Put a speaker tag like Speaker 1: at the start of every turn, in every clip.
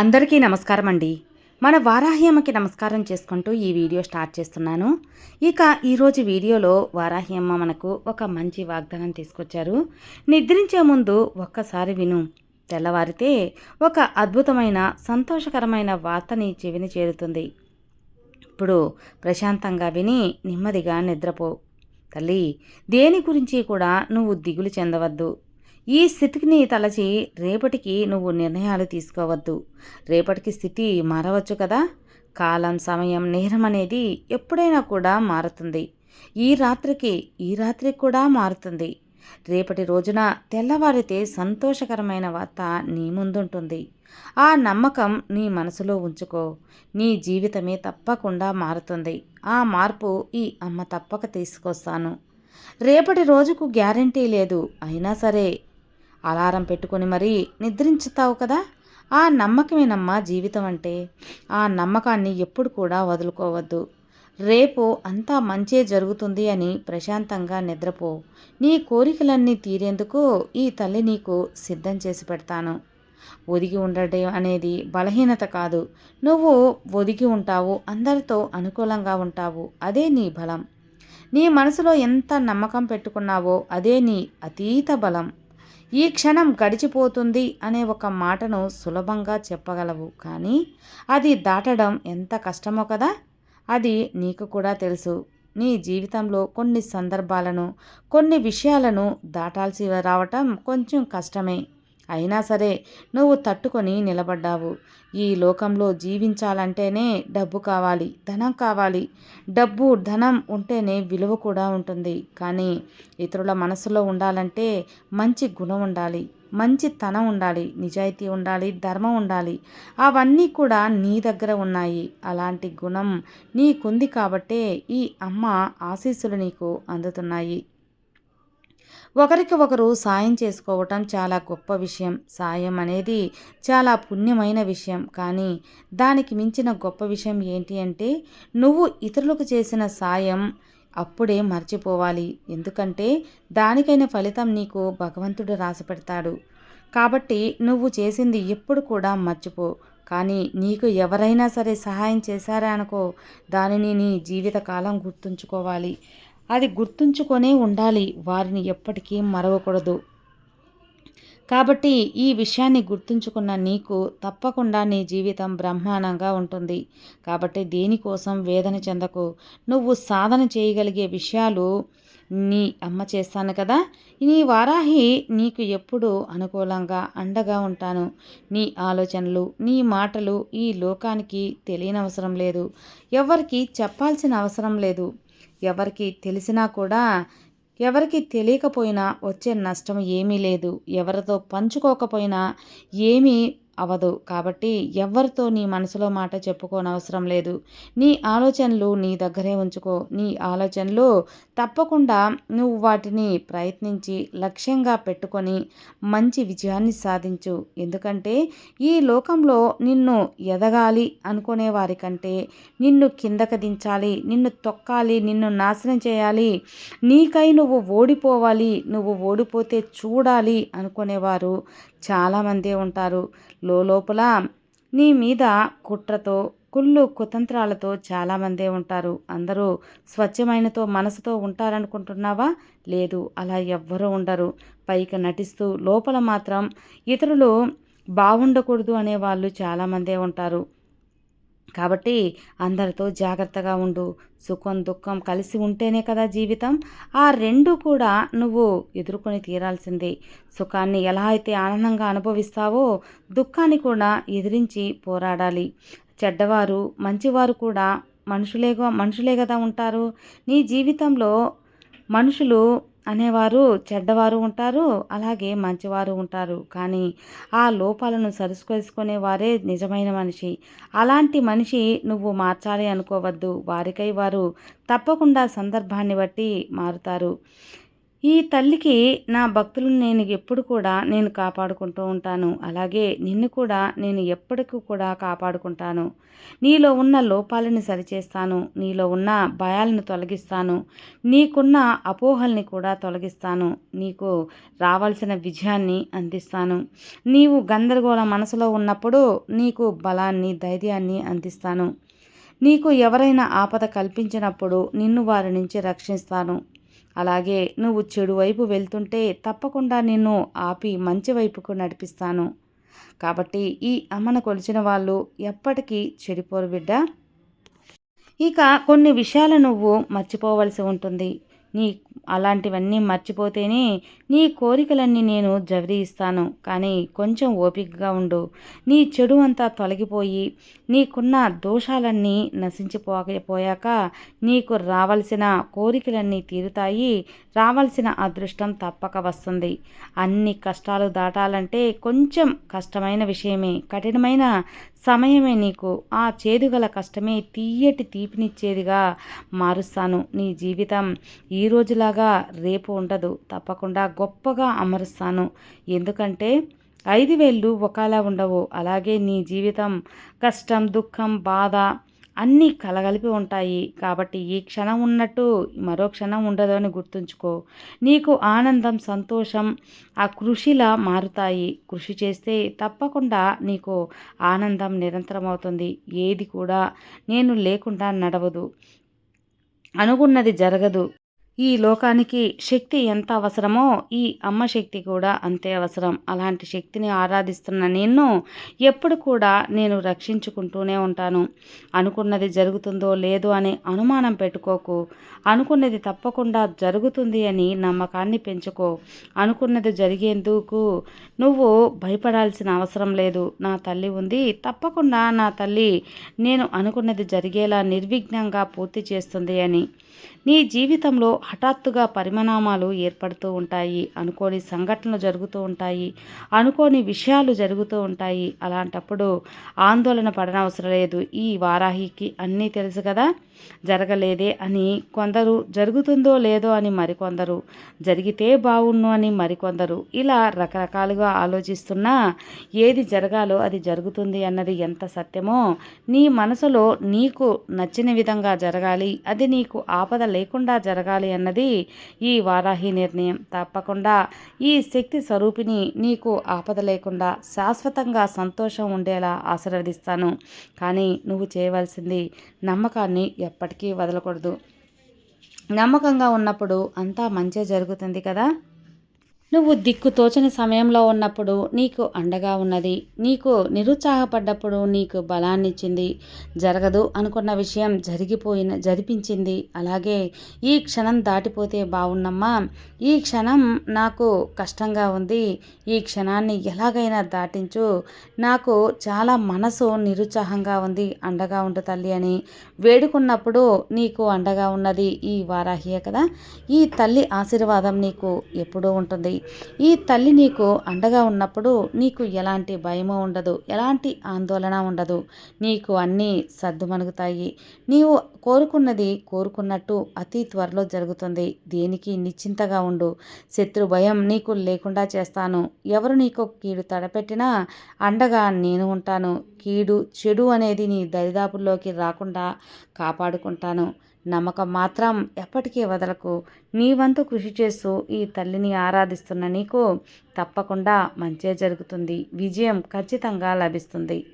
Speaker 1: అందరికీ నమస్కారం అండి మన వారాహ్యమ్మకి నమస్కారం చేసుకుంటూ ఈ వీడియో స్టార్ట్ చేస్తున్నాను. ఇక ఈరోజు వీడియోలో వారాహ్యమ్మ మనకు ఒక మంచి వాగ్దానం తీసుకొచ్చారు. నిద్రించే ముందు ఒక్కసారి విను. తెల్లవారితే ఒక అద్భుతమైన సంతోషకరమైన వార్తని చెవిని చేరుతుంది. ఇప్పుడు ప్రశాంతంగా విని నెమ్మదిగా నిద్రపో. తల్లి దేని గురించి కూడా నువ్వు దిగులు చెందవద్దు. ఈ స్థితిని తలచి రేపటికి నువ్వు నిర్ణయాలు తీసుకోవద్దు. రేపటికి స్థితి మారవచ్చు కదా? కాలం సమయం నేరం అనేది ఎప్పుడైనా కూడా మారుతుంది. ఈ రాత్రికి ఈ రాత్రికి కూడా మారుతుంది. రేపటి రోజున తెల్లవారితే సంతోషకరమైన వార్త నీ ముందుంటుంది. ఆ నమ్మకం నీ మనసులో ఉంచుకో. నీ జీవితమే తప్పకుండా మారుతుంది. ఆ మార్పు ఈ అమ్మ తప్పక తీసుకొస్తాను. రేపటి రోజుకు గ్యారంటీ లేదు. అయినా సరే అలారం పెట్టుకొని మరీ నిద్రించుతావు కదా? ఆ నమ్మకమేనమ్మా జీవితం అంటే ఆ నమ్మకాన్ని ఎప్పుడు కూడా వదులుకోవద్దు. రేపు అంతా మంచే జరుగుతుంది అని ప్రశాంతంగా నిద్రపో. నీ కోరికలన్నీ తీరేందుకు ఈ తల్లి నీకు సిద్ధం చేసి పెడతాను. ఒదిగి ఉండడం అనేది బలహీనత కాదు. నువ్వు ఒదిగి ఉంటావు అందరితో అనుకూలంగా ఉంటావు. అదే నీ బలం. నీ మనసులో ఎంత నమ్మకం పెట్టుకున్నావో అదే నీ అతీత బలం. ఈ క్షణం గడిచిపోతుంది అనే ఒక మాటను సులభంగా చెప్పగలవు. కానీ అది దాటడం ఎంత కష్టమో కదా? అది నీకు కూడా తెలుసు. నీ జీవితంలో కొన్ని సందర్భాలను కొన్ని విషయాలను దాటాల్సి రావటం కొంచెం కష్టమే. అయినా సరే నువ్వు తట్టుకొని నిలబడ్డావు. ఈ లోకంలో జీవించాలంటేనే డబ్బు కావాలి ధనం కావాలి. డబ్బు ధనం ఉంటేనే విలువ కూడా ఉంటుంది. కానీ ఇతరుల మనసులో ఉండాలంటే మంచి గుణం ఉండాలి మంచి తనం ఉండాలి నిజాయితీ ఉండాలి ధర్మం ఉండాలి. అవన్నీ కూడా నీ దగ్గర ఉన్నాయి. అలాంటి గుణం నీకుంది కాబట్టే ఈ అమ్మ ఆశీస్సులు నీకు అందుతున్నాయి. ఒకరికి ఒకరు సాయం చేసుకోవటం చాలా గొప్ప విషయం. సాయం అనేది చాలా పుణ్యమైన విషయం. కానీ దానికి మించిన గొప్ప విషయం ఏంటి అంటే నువ్వు ఇతరులకు చేసిన సాయం అప్పుడే మర్చిపోవాలి. ఎందుకంటే దానికైన ఫలితం నీకు భగవంతుడు రాసిపెడతాడు. కాబట్టి నువ్వు చేసింది ఎప్పుడు కూడా మర్చిపో. కానీ నీకు ఎవరైనా సరే సహాయం చేశారా అనుకో దానిని నీ జీవితకాలం గుర్తుంచుకోవాలి. అది గుర్తుంచుకొనే ఉండాలి. వారిని ఎప్పటికీ మరవకూడదు. కాబట్టి ఈ విషయాన్ని గుర్తుంచుకున్న నీకు తప్పకుండా నీ జీవితం బ్రహ్మాండంగా ఉంటుంది. కాబట్టి దేనికోసం వేదన చెందకు? నువ్వు సాధన చేయగలిగే విషయాలు నీ అమ్మ చేస్తాను కదా? నీ వారాహి నీకు ఎప్పుడు అనుకూలంగా అండగా ఉంటాను. నీ ఆలోచనలు నీ మాటలు ఈ లోకానికి తెలియనవసరం లేదు. ఎవరికి చెప్పాల్సిన అవసరం లేదు. ఎవరికి తెలిసినా కూడా ఎవరికి తెలియకపోయినా వచ్చే నష్టం ఏమీ లేదు. ఎవరితో పంచుకోకపోయినా ఏమీ అవదు. కాబట్టి ఎవరితో నీ మనసులో మాట చెప్పుకోనవసరం లేదు. నీ ఆలోచనలు నీ దగ్గరే ఉంచుకో. నీ ఆలోచనలు తప్పకుండా నువ్వు వాటిని ప్రయత్నించి లక్ష్యంగా పెట్టుకొని మంచి విజయాన్ని సాధించు. ఎందుకంటే ఈ లోకంలో నిన్ను ఎదగాలి అనుకునే వారికంటే నిన్ను కిందకు దించాలి నిన్ను తొక్కాలి నిన్ను నాశనం చేయాలి నీకై నువ్వు ఓడిపోవాలి నువ్వు ఓడిపోతే చూడాలి అనుకునేవారు చాలామంది ఉంటారు. లోపల నీ మీద కుట్రతో కుళ్ళు కుతంత్రాలతో చాలామందే ఉంటారు. అందరూ స్వచ్ఛమైనతో మనసుతో ఉంటారనుకుంటున్నావా? లేదు అలా ఎవ్వరూ ఉండరు. పైకి నటిస్తూ లోపల మాత్రం ఇతరులు బాగుండకూడదు అనే వాళ్ళు చాలామందే ఉంటారు. కాబట్టి అందరితో జాగ్రత్తగా ఉండు. సుఖం దుఃఖం కలిసి ఉంటేనే కదా జీవితం. ఆ రెండు కూడా నువ్వు ఎదుర్కొని తీరాల్సిందే. సుఖాన్ని ఎలా అయితే ఆనందంగా అనుభవిస్తావో దుఃఖాన్ని కూడా ఎదిరించి పోరాడాలి. చెడ్డవారు మంచివారు కూడా మనుషులేగా మనుషులే కదా ఉంటారు. నీ జీవితంలో మనుషులు అనేవారు చెడ్డవారు ఉంటారు అలాగే మంచివారు ఉంటారు. కానీ ఆ లోపాలను సరుసుకొసుకునే వారే నిజమైన మనిషి. అలాంటి మనిషి నువ్వు మార్చాలి అనుకోవద్దు. వారికై వారు తప్పకుండా సందర్భాన్ని బట్టి మారుతారు. ఈ తల్లికి నా భక్తులను నేను ఎప్పుడు కూడా నేను కాపాడుకుంటూ ఉంటాను. అలాగే నిన్ను కూడా నేను ఎప్పటికీ కూడా కాపాడుకుంటాను. నీలో ఉన్న లోపాలని సరిచేస్తాను. నీలో ఉన్న భయాలను తొలగిస్తాను. నీకున్న అపోహల్ని కూడా తొలగిస్తాను. నీకు రావాల్సిన విజయాన్ని అందిస్తాను. నీవు గందరగోళ మనసులో ఉన్నప్పుడు నీకు బలాన్ని ధైర్యాన్ని అందిస్తాను. నీకు ఎవరైనా ఆపద కల్పించినప్పుడు నిన్ను వారి నుంచి రక్షిస్తాను. అలాగే నువ్వు చెడు వైపు వెళ్తుంటే తప్పకుండా నిన్ను ఆపి మంచి వైపుకు నడిపిస్తాను. కాబట్టి ఈ అమ్మను కొలిచిన వాళ్ళు ఎప్పటికీ చెడిపోరు బిడ్డ. ఇక కొన్ని విషయాలు నువ్వు మర్చిపోవలసి ఉంటుంది. నీ అలాంటివన్నీ మర్చిపోతేనే నీ కోరికలన్నీ నేను జవరి ఇస్తాను కానీ కొంచెం ఓపికగా ఉండు. నీ చెడు అంతా తొలగిపోయి నీకున్న దోషాలన్నీ నశించిపోకపోయాక నీకు రావాల్సిన కోరికలన్నీ తీరుతాయి. రావాల్సిన అదృష్టం తప్పక వస్తుంది. అన్ని కష్టాలు దాటాలంటే కొంచెం కష్టమైన విషయమే. కఠినమైన సమయమే నీకు. ఆ చేదుగల కష్టమే తీయటి తీపినిచ్చేదిగా మారుస్తాను నీ జీవితం. ఈ రోజులాగా రేపు ఉండదు. తప్పకుండా గొప్పగా అమరుస్తాను. ఎందుకంటే ఐదు వేళ్ళు ఒకలా ఉండవు. అలాగే నీ జీవితం కష్టం దుఃఖం బాధ అన్నీ కలగలిపి ఉంటాయి. కాబట్టి ఈ క్షణం ఉన్నట్టు మరో క్షణం ఉండదు అని గుర్తుంచుకో. నీకు ఆనందం సంతోషం ఆ కృషిలా మారుతాయి. కృషి చేస్తే తప్పకుండా నీకు ఆనందం నిరంతరం అవుతుంది ఏది కూడా నేను లేకుండా నడవదు. అనుకున్నది జరగదు. ఈ లోకానికి శక్తి ఎంత అవసరమో ఈ అమ్మ శక్తి కూడా అంతే అవసరం. అలాంటి శక్తిని ఆరాధిస్తున్న నిన్ను ఎప్పుడు కూడా నేను రక్షించుకుంటూనే ఉంటాను. అనుకున్నది జరుగుతుందో లేదో అని అనుమానం పెట్టుకోకు. అనుకున్నది తప్పకుండా జరుగుతుంది అని నమ్మకాన్ని పెంచుకో. అనుకున్నది జరిగేందుకు నువ్వు భయపడాల్సిన అవసరం లేదు. నా తల్లి ఉంది. తప్పకుండా నా తల్లి నేను అనుకున్నది జరిగేలా నిర్విఘ్నంగా పూర్తి చేస్తుంది అని. నీ జీవితంలో హఠాత్తుగా పరిణామాలు ఏర్పడుతూ ఉంటాయి అనుకోని సంఘటనలు జరుగుతూ ఉంటాయి అనుకోని విషయాలు జరుగుతూ ఉంటాయి. అలాంటప్పుడు ఆందోళన పడనవసరం లేదు. ఈ వారాహికి అన్నీ తెలుసు కదా? జరగలేదే అని కొందరు జరుగుతుందో లేదో అని మరికొందరు జరిగితే బాగుండు అని మరికొందరు. ఇలా రకరకాలుగా ఆలోచిస్తున్నా ఏది జరగాలో అది జరుగుతుంది అన్నది ఎంత సత్యమో నీ మనసులో నీకు నచ్చిన విధంగా జరగాలి. అది నీకు ఆపద లేకుండా జరగాలి అన్నది ఈ వారాహి నిర్ణయం. తప్పకుండా ఈ శక్తి స్వరూపిణి నీకు ఆపద లేకుండా శాశ్వతంగా సంతోషం ఉండేలా ఆశీర్వదిస్తాను. కానీ నువ్వు చేయవలసింది నమ్మకాన్ని ఎప్పటికీ వదలకూడదు. నమ్మకంగా ఉన్నప్పుడు అంతా మంచి జరుగుతుంది కదా? నువ్వు దిక్కు తోచని సమయంలో ఉన్నప్పుడు నీకు అండగా ఉన్నది. నీకు నిరుత్సాహపడ్డప్పుడు నీకు బలాన్నిచ్చింది. జరగదు అనుకున్న విషయం జరిగిపోయిన జరిపించింది. అలాగే ఈ క్షణం దాటిపోతే బాగున్నమ్మా ఈ క్షణం నాకు కష్టంగా ఉంది. ఈ క్షణాన్ని ఎలాగైనా దాటించు. నాకు చాలా మనసు నిరుత్సాహంగా ఉంది. అండగా ఉండు తల్లి అని వేడుకున్నప్పుడు నీకు అండగా ఉన్నది ఈ వారాహియే కదా. ఈ తల్లి ఆశీర్వాదం నీకు ఎప్పుడూ ఉంటుంది. ఈ తల్లి నీకు అండగా ఉన్నప్పుడు నీకు ఎలాంటి భయము ఉండదు ఎలాంటి ఆందోళన ఉండదు. నీకు అన్నీ సర్దుమణుగుతాయి. నీవు కోరుకున్నది కోరుకున్నట్టు అతి త్వరలో జరుగుతుంది. దేనికి నిశ్చింతగా ఉండు. శత్రు భయం నీకు లేకుండా చేస్తాను. ఎవరు నీకు కీడు తడపెట్టినా అండగా నేను ఉంటాను. కీడు చెడు అనేది నీ దరిదాపుల్లోకి రాకుండా కాపాడుకుంటాను. నమ్మకం మాత్రం ఎప్పటికీ వదలకు. నీ వంతు కృషి చేస్తూ ఈ తల్లిని ఆరాధిస్తున్న నీకు తప్పకుండా మంచే జరుగుతుంది. విజయం ఖచ్చితంగా లభిస్తుంది.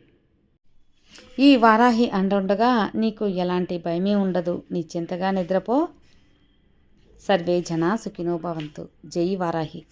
Speaker 1: ఈ వారాహి అండుండగా నీకు ఎలాంటి భయమే ఉండదు. నీ చింతగా నిద్రపో. సర్వే జన సుఖినో భవంతు. జై వారాహి.